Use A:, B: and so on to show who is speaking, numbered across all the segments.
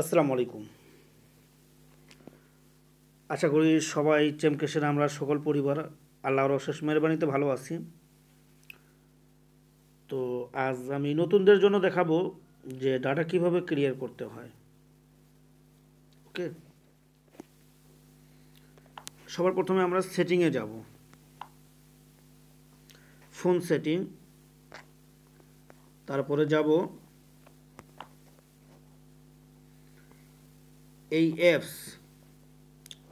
A: আসসালামু আলাইকুম। আশা করি সবাই চেমকেশের আমরা সকল পরিবার আল্লাহর অশেষ মেহরবানিতে ভালো আছি। তো আজ আমি নতুনদের জন্য দেখাবো যে ডাটা কীভাবে ক্লিয়ার করতে হয়। ওকে? সবার প্রথমে আমরা সেটিংয়ে যাব। ফোন সেটিং, তারপরে যাব এই অ্যাপস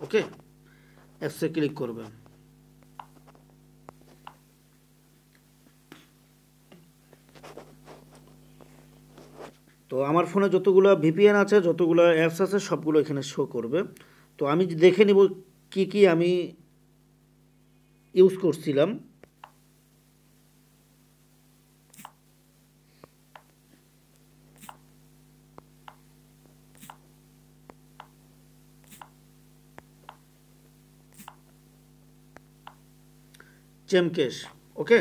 A: ওকে অ্যাপসে ক্লিক করবেন। তো আমার ফোনে যতগুলো ভিপিএন আছে, যতগুলো অ্যাপস আছে, সবগুলো এখানে শো করবে। তো আমি দেখে নিব কি কি আমি ইউজ করছিলাম। চেমকেশ ওকে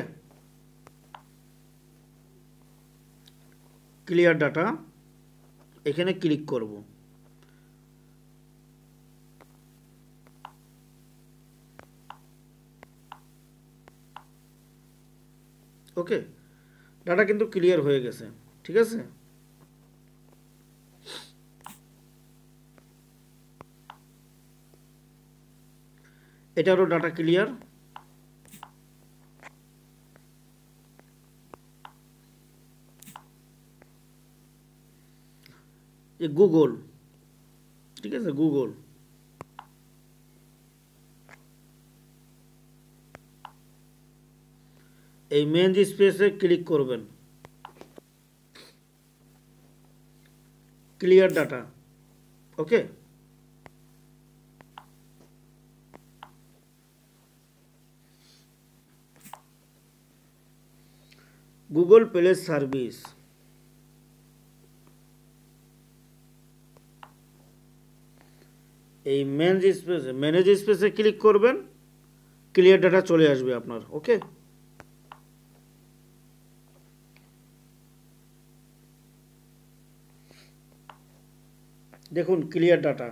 A: ক্লিয়ার ডাটা এখানে ক্লিক করব। ওকে ডাটা কিন্তু ক্লিয়ার হয়ে গেছে, ঠিক আছে? এটারও ডাটা ক্লিয়ার যে গুগল ঠিক আছে গুগল এই মেন স্পেসে ক্লিক করবেন। Clear data okay Google play service এই ম্যানেজ স্পেসে ম্যানেজ স্পেসে ক্লিক করবেন ক্লিয়ার ডাটা চলে আসবে আপনার ওকে দেখুন clear data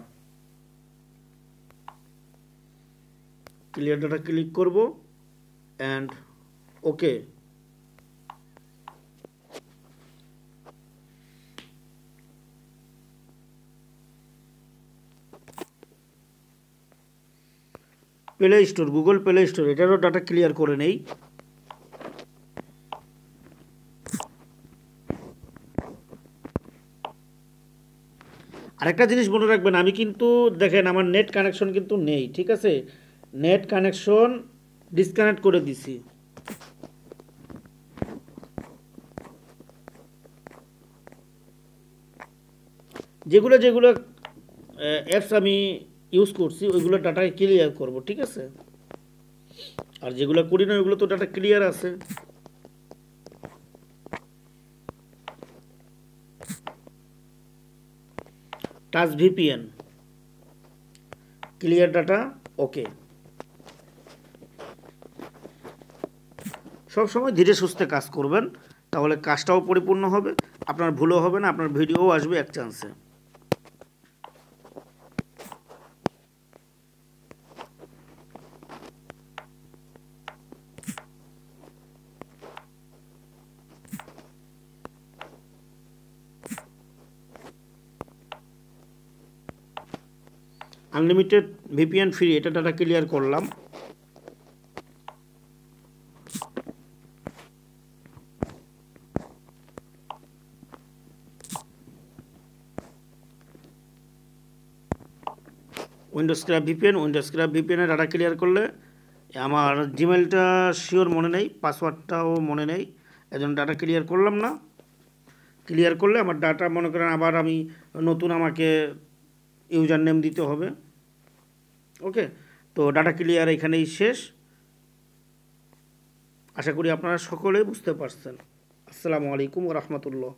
A: clear data click করব and okay play store Google play store এটারও ডাটা ক্লিয়ার করে নেই। আরেকটা জিনিস মনে রাখবেন, আমি কিন্তু, দেখেন আমার নেট কানেকশন কিন্তু নেই, ঠিক আছে? নেট কানেকশন ডিসকানেক্ট করে দিছি। যেগুলো যেগুলো অ্যাপস আমি ইউজ করছি, ওইগুলো ডাটা ক্লিয়ার করব, ঠিক আছে? আর যেগুলো করি না, ওইগুলো তো ডাটা ক্লিয়ার আছে। Touch VPN clear data okay সব সময় ধীরে সুস্থে কাজ করবেন, তাহলে কাজটাও পরিপূর্ণ হবে, আপনার ভুলও হবে না, আপনার ভিডিওও আসবে এক চান্সে আনলিমিটেড ভিপিএন ফ্রি এটা ডাটা ক্লিয়ার করলাম। Windscribe VPN Windscribe ভিপিএনের ডাটা ক্লিয়ার করলে, আমার জিমেলটা শিওর মনে নেই পাসওয়ার্ডটাও মনে নেই, এজন্য ডাটা ক্লিয়ার করলাম না। ক্লিয়ার করলে আমার ডাটা মনে করেন আবার আমি নতুন আমাকে ইউজার নেম দিতে হবে। ওকে? তো ডাটা ক্লিয়ার এখানেই শেষ। আশা করি আপনারা সকলে বুঝতে পারছেন। আসসালামু আলাইকুম রহমতুল্লাহ।